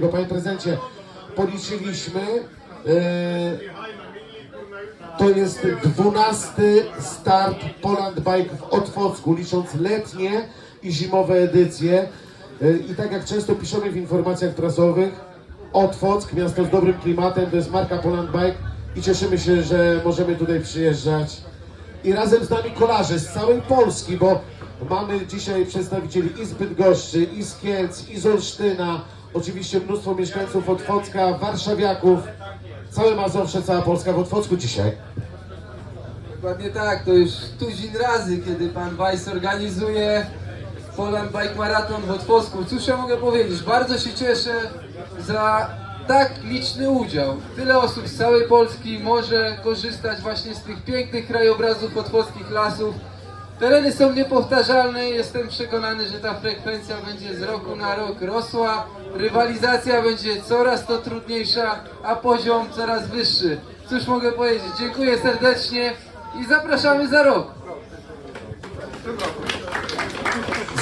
Panie prezydencie, policzyliśmy, e, to jest dwunasty start Poland Bike w Otwocku, licząc letnie i zimowe edycje. E, I tak jak często piszemy w informacjach prasowych, Otwock, miasto z dobrym klimatem, to jest marka Poland Bike i cieszymy się, że możemy tutaj przyjeżdżać. I razem z nami kolarze z całej Polski, bo mamy dzisiaj przedstawicieli i z Bydgoszczy, i z Kielc, i z Olsztyna, oczywiście mnóstwo mieszkańców Otwocka, warszawiaków, całe Mazowsze, cała Polska w Otwocku dzisiaj. Dokładnie tak, to już tuzin razy, kiedy pan Weiss organizuje Poland Bike Marathon w Otwocku. Cóż ja mogę powiedzieć, bardzo się cieszę za tak liczny udział. Tyle osób z całej Polski może korzystać właśnie z tych pięknych krajobrazów otwockich lasów. Tereny są niepowtarzalne, jestem przekonany, że ta frekwencja będzie z roku na rok rosła, rywalizacja będzie coraz to trudniejsza, a poziom coraz wyższy. Cóż mogę powiedzieć, dziękuję serdecznie i zapraszamy za rok.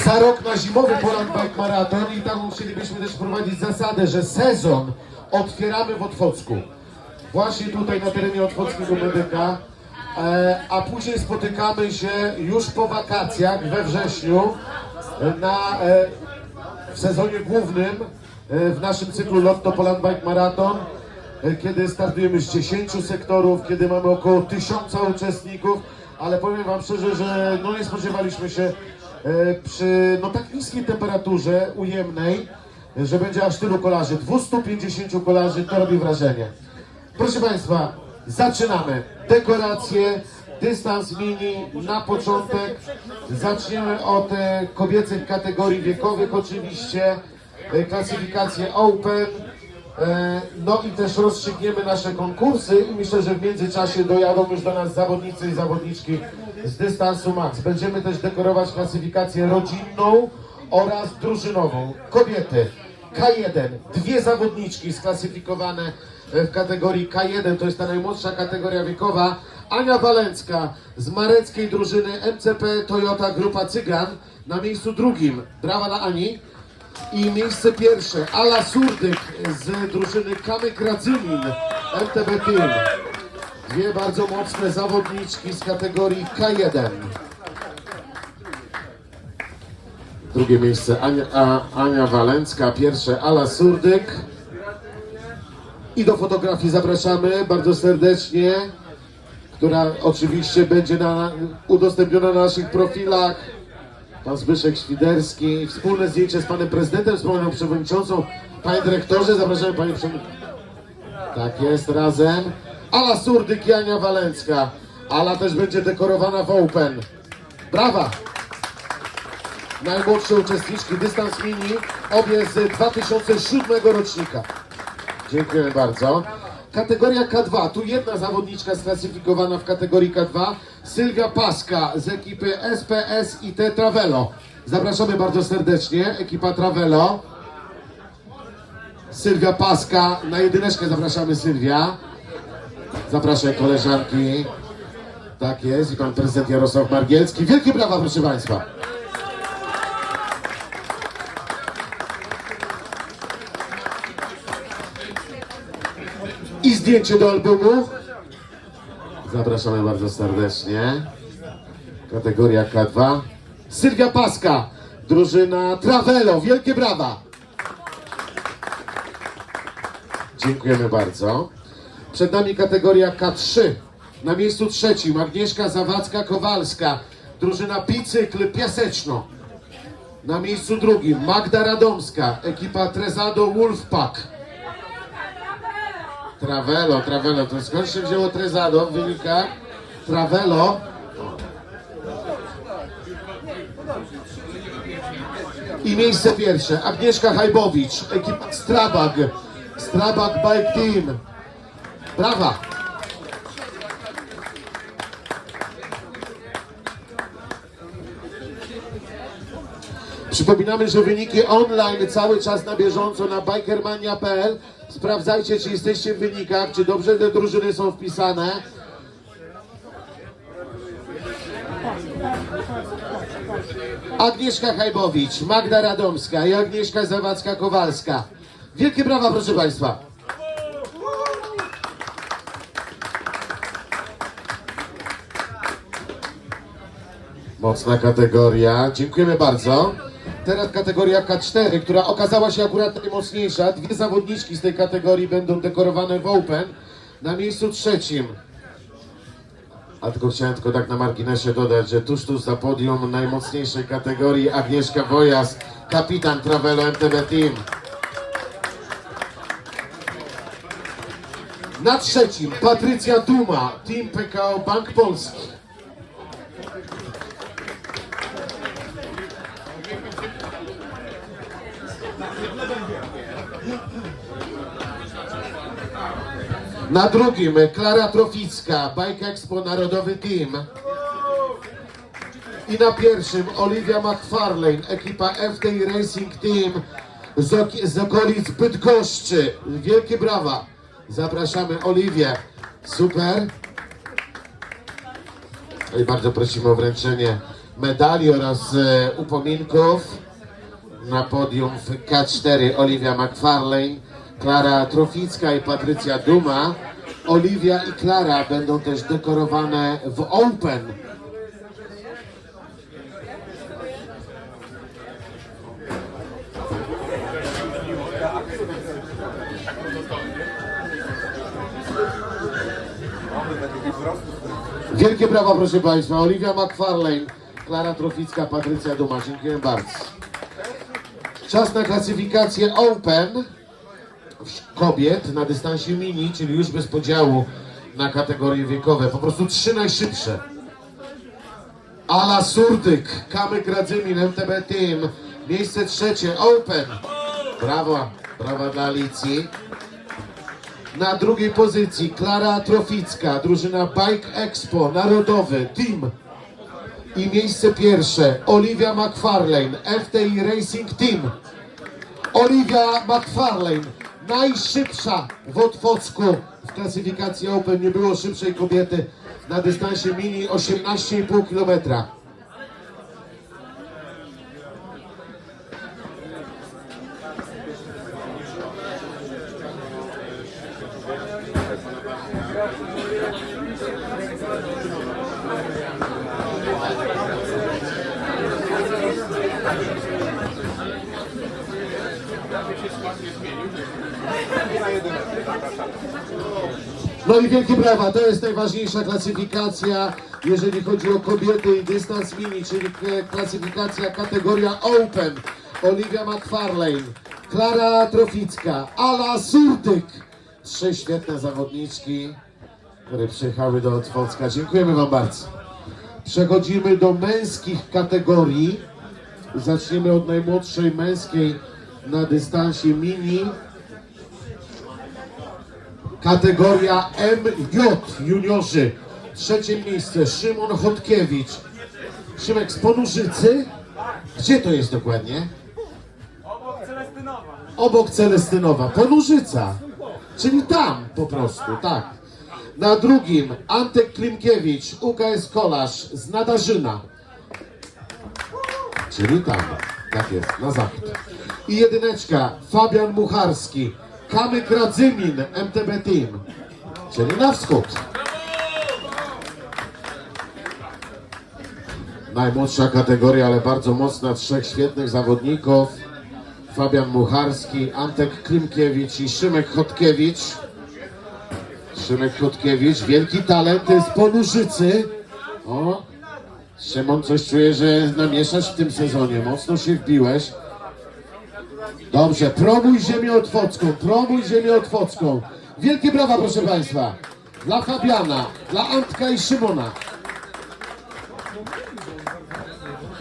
Za rok na zimowy Poland Bike Marathon i tam chcielibyśmy też wprowadzić zasadę, że sezon otwieramy w Otwocku. Właśnie tutaj na terenie Otwockiego Medyka, a później spotykamy się już po wakacjach we wrześniu e, na, e, w sezonie głównym e, w naszym cyklu Lotto Poland Bike Marathon, e, kiedy startujemy z 10 sektorów, kiedy mamy około 1000 uczestników, ale powiem Wam szczerze, że no nie spodziewaliśmy się e, przy no tak niskiej temperaturze ujemnej, e, że będzie aż tylu kolarzy. 250 kolarzy, to robi wrażenie. Proszę Państwa, zaczynamy. Dekoracje, dystans mini na początek. Zaczniemy od e, kobiecych kategorii wiekowych oczywiście. E, klasyfikację Open. E, No i też rozstrzygniemy nasze konkursy i myślę, że w międzyczasie dojadą już do nas zawodnicy i zawodniczki z dystansu max. Będziemy też dekorować klasyfikację rodzinną oraz drużynową. Kobiety K1, dwie zawodniczki sklasyfikowane w kategorii K1, to jest ta najmłodsza kategoria wiekowa. Ania Walencka z mareckiej drużyny MCP Toyota Grupa Cygan na miejscu drugim. Brawa dla Ani. I miejsce pierwsze, Ala Surdyk z drużyny Kamyk Radzymin, MTB Team. Dwie bardzo mocne zawodniczki z kategorii K1. Drugie miejsce Ania, a, Ania Walencka, pierwsze Ala Surdyk. I do fotografii zapraszamy bardzo serdecznie, która oczywiście będzie na, udostępniona na naszych profilach. Pan Zbyszek Świderski, wspólne zdjęcie z panem prezydentem, z panią przewodniczącą. Panie dyrektorze, zapraszamy panie przewodniczącą. Tak jest, razem. Ala Surdyk i Ania Walencka. Ala też będzie dekorowana w Open. Brawa! Najmłodsze uczestniczki dystans mini, obie z 2007 rocznika. Dziękuję bardzo. Kategoria K2, tu jedna zawodniczka sklasyfikowana w kategorii K2, Sylwia Paska z ekipy SPS IT Travelo. Zapraszamy bardzo serdecznie, ekipa Travelo. Sylwia Paska, na jedyneczkę zapraszamy Sylwia. Zapraszam koleżanki. Tak jest, i pan prezydent Jarosław Margielski. Wielkie brawa, proszę Państwa. I zdjęcie do albumu. Zapraszamy bardzo serdecznie. Kategoria K2. Sylwia Paska, drużyna Travelo. Wielkie brawa. Dziękujemy bardzo. Przed nami kategoria K3. Na miejscu trzecim Agnieszka Zawadzka-Kowalska, drużyna Bicykl Piaseczno. Na miejscu drugim Magda Radomska, ekipa Trezado Wolfpack. Travelo, Travelo, to skąd się wzięło Trezado w wynikach? Travelo. I miejsce pierwsze, Agnieszka Hajbowicz, ekipa Strabag, Strabag Bike Team. Brawa! Przypominamy, że wyniki online cały czas na bieżąco na bikermania.pl. Sprawdzajcie, czy jesteście w wynikach, czy dobrze te drużyny są wpisane. Agnieszka Hajbowicz, Magda Radomska i Agnieszka Zawadzka-Kowalska. Wielkie brawa, proszę Państwa. Mocna kategoria. Dziękujemy bardzo. Teraz kategoria K4, która okazała się akurat najmocniejsza. Dwie zawodniczki z tej kategorii będą dekorowane w Open na miejscu trzecim. A tylko chciałem tylko tak na marginesie dodać, że tuż tuż za podium najmocniejszej kategorii Agnieszka Wojas, kapitan Travelo MTB Team. Na trzecim Patrycja Duma, Team PKO Bank Polski. Na drugim Klara Troficka, Bike Expo Narodowy Team. I na pierwszym Olivia McFarlane, ekipa FTI Racing Team z, z okolic Bydgoszczy. Wielkie brawa. Zapraszamy Oliwię. Super. I bardzo prosimy o wręczenie medali oraz e, upominków. Na podium w K4 Olivia McFarlane, Klara Troficka i Patrycja Duma. Oliwia i Klara będą też dekorowane w Open. Wielkie brawa proszę Państwa. Oliwia McFarlane, Klara Troficka, Patrycja Duma. Dziękuję bardzo. Czas na klasyfikację Open kobiet na dystansie mini, czyli już bez podziału na kategorie wiekowe. Po prostu trzy najszybsze. Ala Surdyk, Kamyk Radzymin, MTB Team. Miejsce trzecie, Open. Brawa, brawa dla Alicji. Na drugiej pozycji Klara Troficka, drużyna Bike Expo, Narodowy, Team. I miejsce pierwsze Olivia McFarlane, FTI Racing Team. Olivia McFarlane, najszybsza w Otwocku w klasyfikacji Open. Nie było szybszej kobiety na dystansie mini 18,5 km. No i wielkie brawa, to jest najważniejsza klasyfikacja, jeżeli chodzi o kobiety i dystans mini, czyli klasyfikacja kategoria Open. Olivia McFarlane, Klara Troficka, Ala Surtyk. Trzy świetne zawodniczki, które przyjechały do Otwocka. Dziękujemy Wam bardzo. Przechodzimy do męskich kategorii. Zaczniemy od najmłodszej męskiej na dystansie mini. Kategoria MJ juniorzy. Trzecie miejsce Szymon Chodkiewicz. Szymek z Ponurzycy. Gdzie to jest dokładnie? Obok Celestynowa. Obok Celestynowa. Ponurzyca. Czyli tam po prostu, tak. Na drugim Antek Klimkiewicz, UKS Kolarz z Nadarzyna. Czyli tam. Tak jest, na zachód. I jedyneczka Fabian Mucharski, Kamyk Radzymin, MTB Team. Czyli na wschód. Najmłodsza kategoria, ale bardzo mocna. Trzech świetnych zawodników. Fabian Mucharski, Antek Klimkiewicz i Szymek Chodkiewicz. Szymek Chodkiewicz, wielki talent z Ponurzycy. O, Szymon, coś czuję, że namieszasz w tym sezonie. Mocno się wbiłeś. Dobrze, promuj ziemię otwocką, promuj ziemię otwocką. Wielkie brawa, proszę Państwa. Dla Fabiana, dla Antka i Szymona.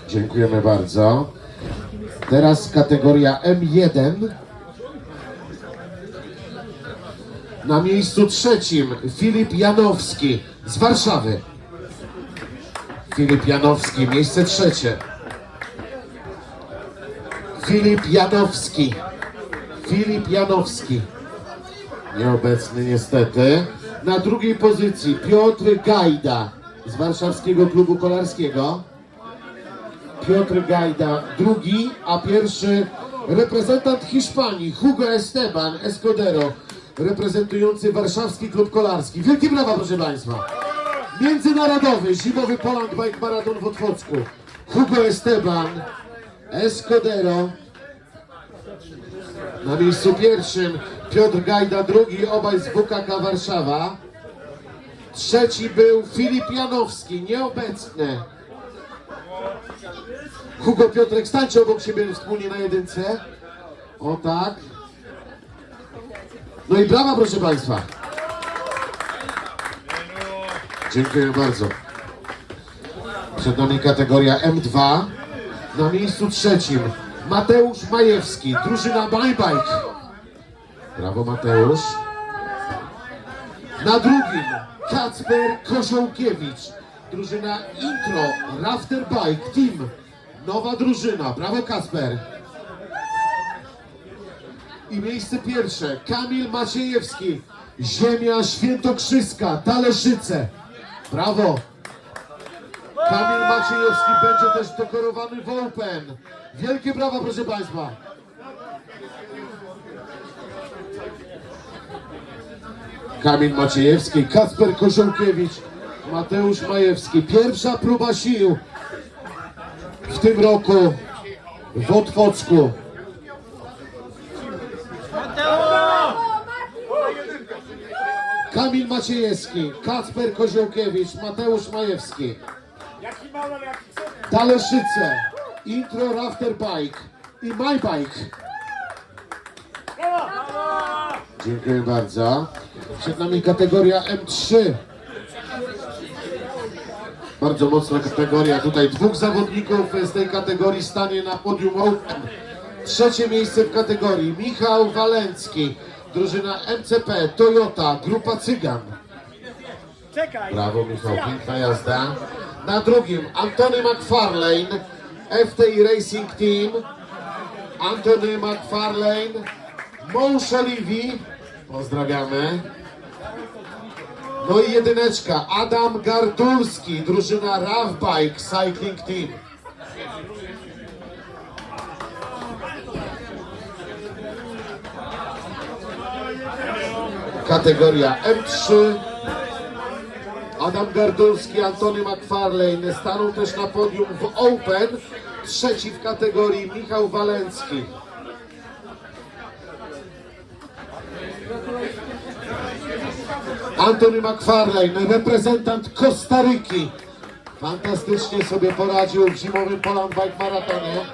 Dziękujemy bardzo. Teraz kategoria M1. Na miejscu trzecim Filip Janowski z Warszawy. Filip Janowski, miejsce trzecie. Filip Janowski. Filip Janowski. Nieobecny niestety. Na drugiej pozycji Piotr Gajda z warszawskiego klubu kolarskiego. Piotr Gajda drugi, a pierwszy Reprezentant Hiszpanii Hugo Esteban Escudero, reprezentujący warszawski klub kolarski. Wielkie brawa, proszę Państwa. Międzynarodowy zimowy Poland Bike Marathon w Otwocku. Hugo Esteban Escudero. Na miejscu pierwszym Piotr Gajda, drugi obaj z WKK Warszawa. Trzeci był Filip Janowski, nieobecny. Hugo Piotrek, stańcie obok siebie wspólnie na jedynce. O tak. No i brawa, proszę Państwa. Dziękuję bardzo. Przed nami kategoria M2. Na miejscu trzecim Mateusz Majewski, drużyna Bike. Brawo Mateusz. Na drugim Kacper Koziołkiewicz, drużyna Intro Rafter Bike Team. Nowa drużyna, brawo Kacper. I miejsce pierwsze Kamil Maciejewski, Ziemia Świętokrzyska, Taleszyce. Brawo. Kamil Maciejewski będzie też dekorowany w Open. Wielkie brawa, proszę Państwa. Kamil Maciejewski, Kasper Koziołkiewicz, Mateusz Majewski. Pierwsza próba sił w tym roku w Otwocku. Kamil Maciejewski, Kacper Koziołkiewicz, Mateusz Majewski. Taleszyce, Intro Rafter Bike i My Bike. Dziękuję bardzo. Przed nami kategoria M3. Bardzo mocna kategoria. Tutaj dwóch zawodników z tej kategorii stanie na podium Open. Trzecie miejsce w kategorii Michał Walencki, drużyna MCP, Toyota, grupa Cygan. Czekaj. Brawo Michał, piękna jazda. Na drugim Antony McFarlane, FTI Racing Team. Antony McFarlane, Livi. Pozdrawiamy. No i jedyneczka Adam Gardulski, drużyna Rough Bike Cycling Team. Kategoria M3. Adam Gardulski, Antony McFarlane staną też na podium w Open. Trzeci w kategorii Michał Walencki. Antony McFarlane, reprezentant Kostaryki. Fantastycznie sobie poradził w zimowym Poland Bike Maratonie.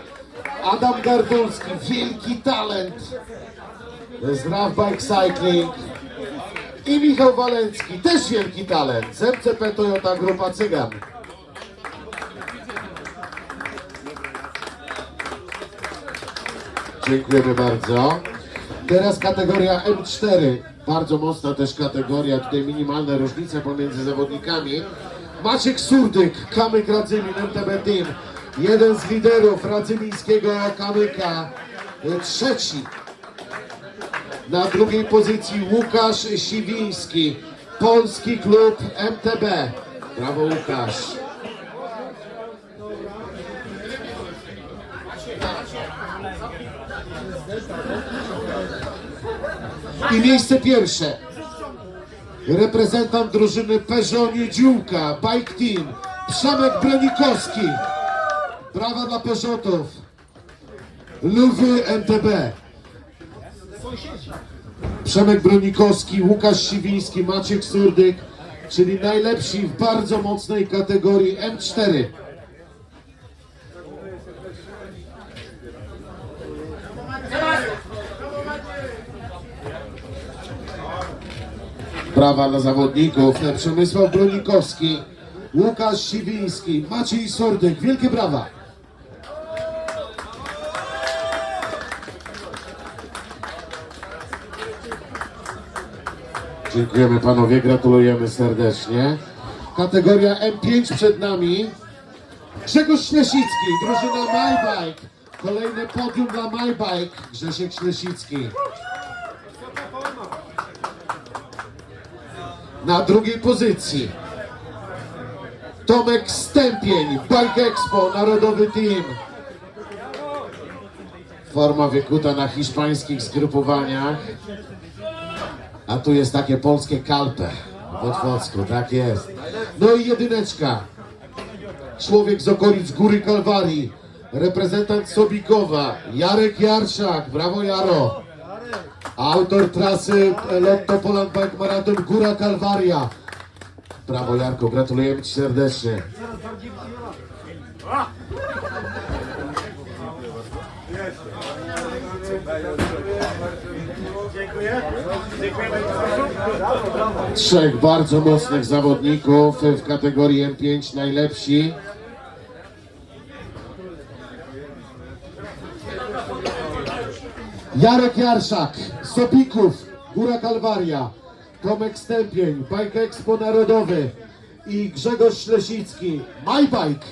Adam Gardulski, wielki talent z Rough Bike Cycling. I Michał Walencki, też wielki talent z MCP Toyota Grupa Cygan. Dziękujemy bardzo. Teraz kategoria M4. Bardzo mocna też kategoria, tutaj minimalne różnice pomiędzy zawodnikami. Maciek Surdyk, Kamyk Radzymin, MTB Team. Jeden z liderów radzymińskiego Kamyka. E, Trzeci na drugiej pozycji Łukasz Siwiński, Polski Klub MTB. Brawo Łukasz. I miejsce pierwsze. Reprezentant drużyny Peugeot Niedziółka, Bike Team, Przemek Bronikowski. Brawa dla Peugeotów. Lwy MTB. Przemek Bronikowski, Łukasz Siwiński, Maciek Surdyk, czyli najlepsi w bardzo mocnej kategorii M4. Brawa dla zawodników. Przemysław Bronikowski, Łukasz Siwiński, Maciej Surdyk. Wielkie brawa. Dziękujemy panowie, gratulujemy serdecznie. Kategoria M5 przed nami. Grzegorz Ślesicki, drużyna MyBike. Kolejne podium dla MyBike. Grzesiek Ślesicki. Na drugiej pozycji Tomek Stępień, Bike Expo, Narodowy Team. Forma wykuta na hiszpańskich zgrupowaniach. A tu jest takie polskie kalpe w Otwocku, tak jest. No i jedyneczka. Człowiek z okolic Góry Kalwarii. Reprezentant Sobikowa, Jarek Jarszak. Brawo Jaro. Autor trasy Lotto Poland Bike Marathon Góra Kalwaria. Brawo Jarko, gratulujemy Ci serdecznie. Dziękuję. Trzech bardzo mocnych zawodników w kategorii M5 najlepsi. Jarek Jarszak, Sopików, Góra Kalwaria, Tomek Stępień, Bike Expo Narodowy i Grzegorz Ślesicki, My Bike.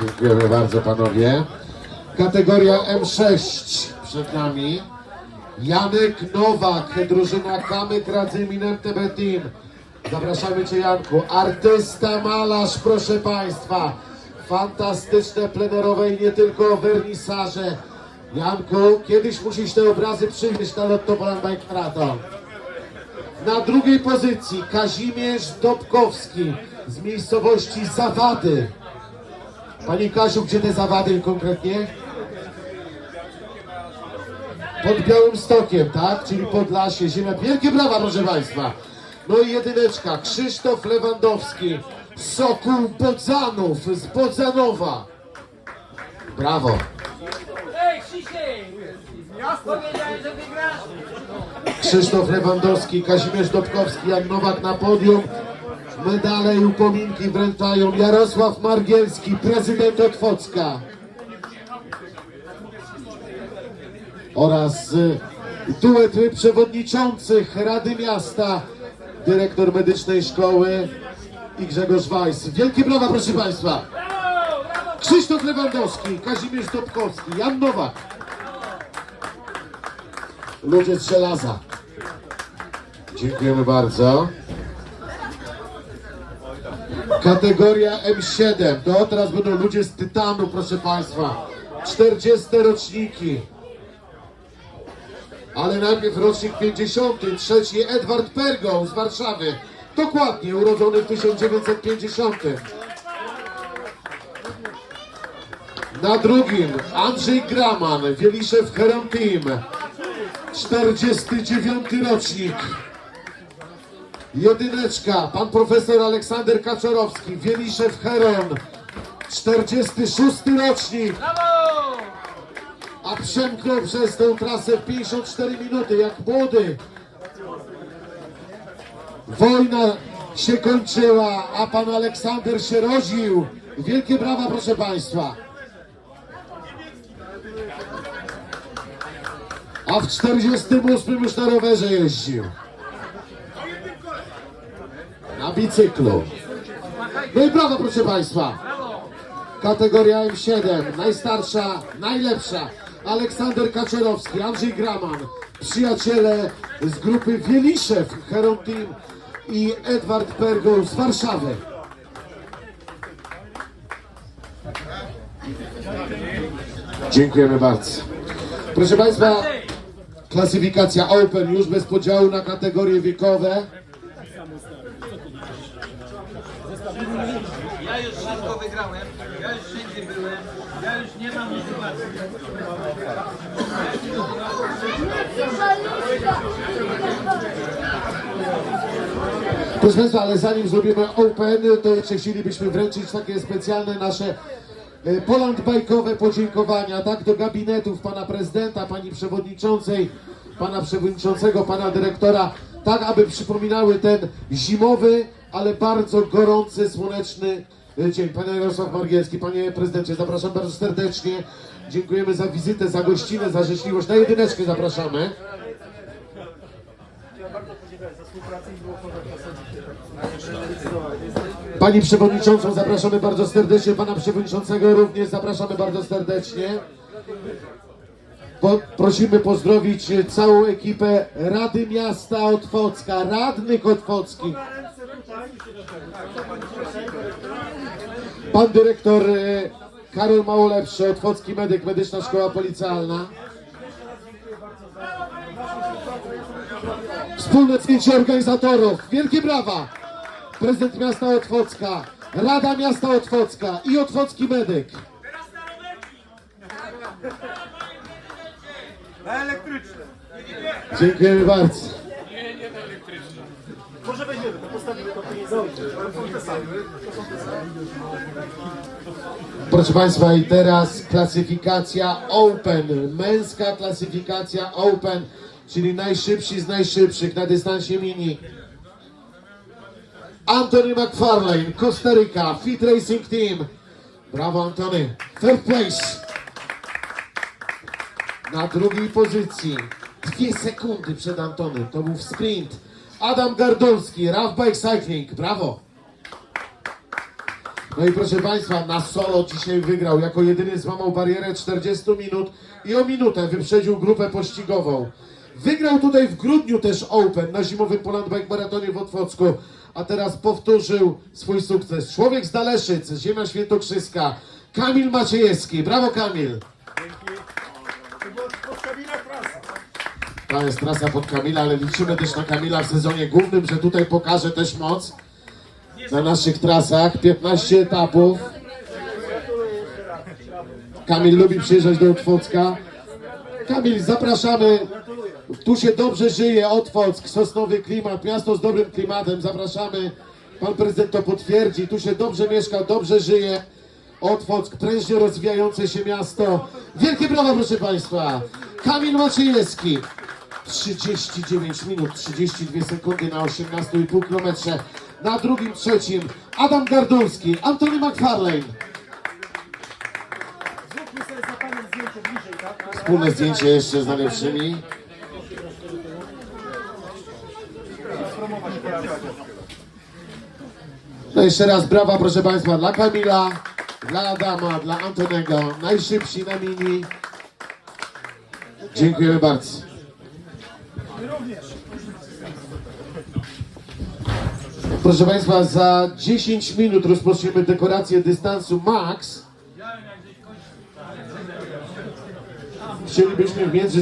Dziękujemy bardzo panowie. Kategoria M6 przed nami. Janek Nowak, drużyna Kamyk Radzymin MTB Team. Zapraszamy Cię Janku. Artysta, malarz, proszę Państwa. Fantastyczne plenerowe i nie tylko wernisaże. Janku, kiedyś musisz te obrazy przywieźć na Lotto Poland Bike Marathon. Na drugiej pozycji Kazimierz Dobkowski z miejscowości Zawady. Pani Kasiu, gdzie te zawady konkretnie? Pod Białym Stokiem, tak? Czyli Podlasie, ziemia. Wielkie brawa, proszę Państwa. No i jedyneczka, Krzysztof Lewandowski, Sokół Bodzanów z Bodzanowa. Brawo. Ej, Krzysiek! Powiedziałem, że wygrasz! Krzysztof Lewandowski, Kazimierz Dobkowski, Jan Nowak na podium. Medale i upominki wręczają Jarosław Margielski, prezydent Otwocka. Oraz y, duet przewodniczących Rady Miasta, dyrektor medycznej szkoły i Grzegorz Weiss. Wielkie brawa, proszę Państwa. Krzysztof Lewandowski, Kazimierz Dobkowski, Jan Nowak. Ludzie z żelaza. Dziękujemy bardzo. Kategoria M7. To teraz będą ludzie z tytanu, proszę Państwa. 40 roczniki. Ale najpierw rocznik 53. Edward Pergo z Warszawy. Dokładnie, urodzony w 1950. Na drugim Andrzej Graman, Wieliszew Heron Team. 49 rocznik. Jedyneczka, pan profesor Aleksander Kaczorowski, Wieliszew Heron, 46 rocznik! A przemknął przez tę trasę w 54 minuty, jak młody. Wojna się kończyła, a pan Aleksander się rodził. Wielkie brawa, proszę państwa. A w 48 już na rowerze jeździł. Na bicyklu. No i brawo, proszę Państwa. Kategoria M7, najstarsza, najlepsza. Aleksander Kaczorowski, Andrzej Graman, przyjaciele z grupy Wieliszew, Heron Team i Edward Pergo z Warszawy. Dziękujemy bardzo. Proszę Państwa, klasyfikacja Open już bez podziału na kategorie wiekowe. Ja już wszystko wygrałem, ja już wszędzie byłem, ja już nie mam motywacji. Proszę Państwa, ale zanim zrobimy Open, to jeszcze chcielibyśmy wręczyć takie specjalne nasze e, Poland bajkowe podziękowania, tak, do gabinetów pana prezydenta, pani przewodniczącej, pana przewodniczącego, pana dyrektora, tak, aby przypominały ten zimowy, ale bardzo gorący, słoneczny e, dzień. Panie Jarosław Margielski, panie prezydencie, zapraszam bardzo serdecznie. Dziękujemy za wizytę, za gościnę, za życzliwość. Na jedyneczkę zapraszamy. Pani Przewodniczącą zapraszamy bardzo serdecznie, Pana Przewodniczącego również zapraszamy bardzo serdecznie. Po, prosimy pozdrowić całą ekipę Rady Miasta Otwocka, radnych otwockich. Pan dyrektor e, Karol Małolepszy, Otwocki Medyk, Medyczna Szkoła Policjalna. Wspólne zdjęcie organizatorów. Wielkie brawa! Prezydent miasta Otwocka, Rada Miasta Otwocka i Otwocki Medyk. Na elektryczne. Dziękujemy bardzo. Może weźmiemy, to postawimy to nie zajdzie. Ale są te same. Proszę Państwa, i teraz klasyfikacja Open, męska klasyfikacja Open, czyli najszybsi z najszybszych na dystansie mini. Anthony McFarlane, Costa Fit Racing Team. Brawo Antony, third place. Na drugiej pozycji, dwie sekundy przed Antonym, to był sprint. Adam Gardolski, Rough Bike Cycling, brawo. No i proszę Państwa, na solo dzisiaj wygrał. Jako jedyny złamał barierę 40 minut i o minutę wyprzedził grupę pościgową. Wygrał tutaj w grudniu też Open na zimowym Poland Bike Maratonie w Otwocku, a teraz powtórzył swój sukces. Człowiek z Daleszyc, ziemia świętokrzyska, Kamil Maciejewski. Brawo Kamil! To była podstawiona trasa. To jest trasa pod Kamila, ale liczymy też na Kamila w sezonie głównym, że tutaj pokaże też moc na naszych trasach. 15 etapów. Kamil lubi przyjeżdżać do Otwocka. Kamil, zapraszamy. Tu się dobrze żyje, Otwock, sosnowy klimat, miasto z dobrym klimatem. Zapraszamy. Pan prezydent to potwierdzi. Tu się dobrze mieszka, dobrze żyje. Otwock, prężnie rozwijające się miasto. Wielkie brawa, proszę Państwa. Kamil Maciejewski. 39 minut, 32 sekundy na 18,5 km. Na drugim, trzecim Adam Gardulski, Antony McFarlane. Zróbmy sobie za panem zdjęcie bliżej, tak? Wspólne zdjęcie jeszcze z najlepszymi. No jeszcze raz brawa proszę Państwa dla Kamila, dla Adama, dla Antonego. Najszybsi na mini. Dziękujemy bardzo. Proszę Państwa, za 10 minut rozpoczniemy dekorację dystansu max. Chcielibyśmy w między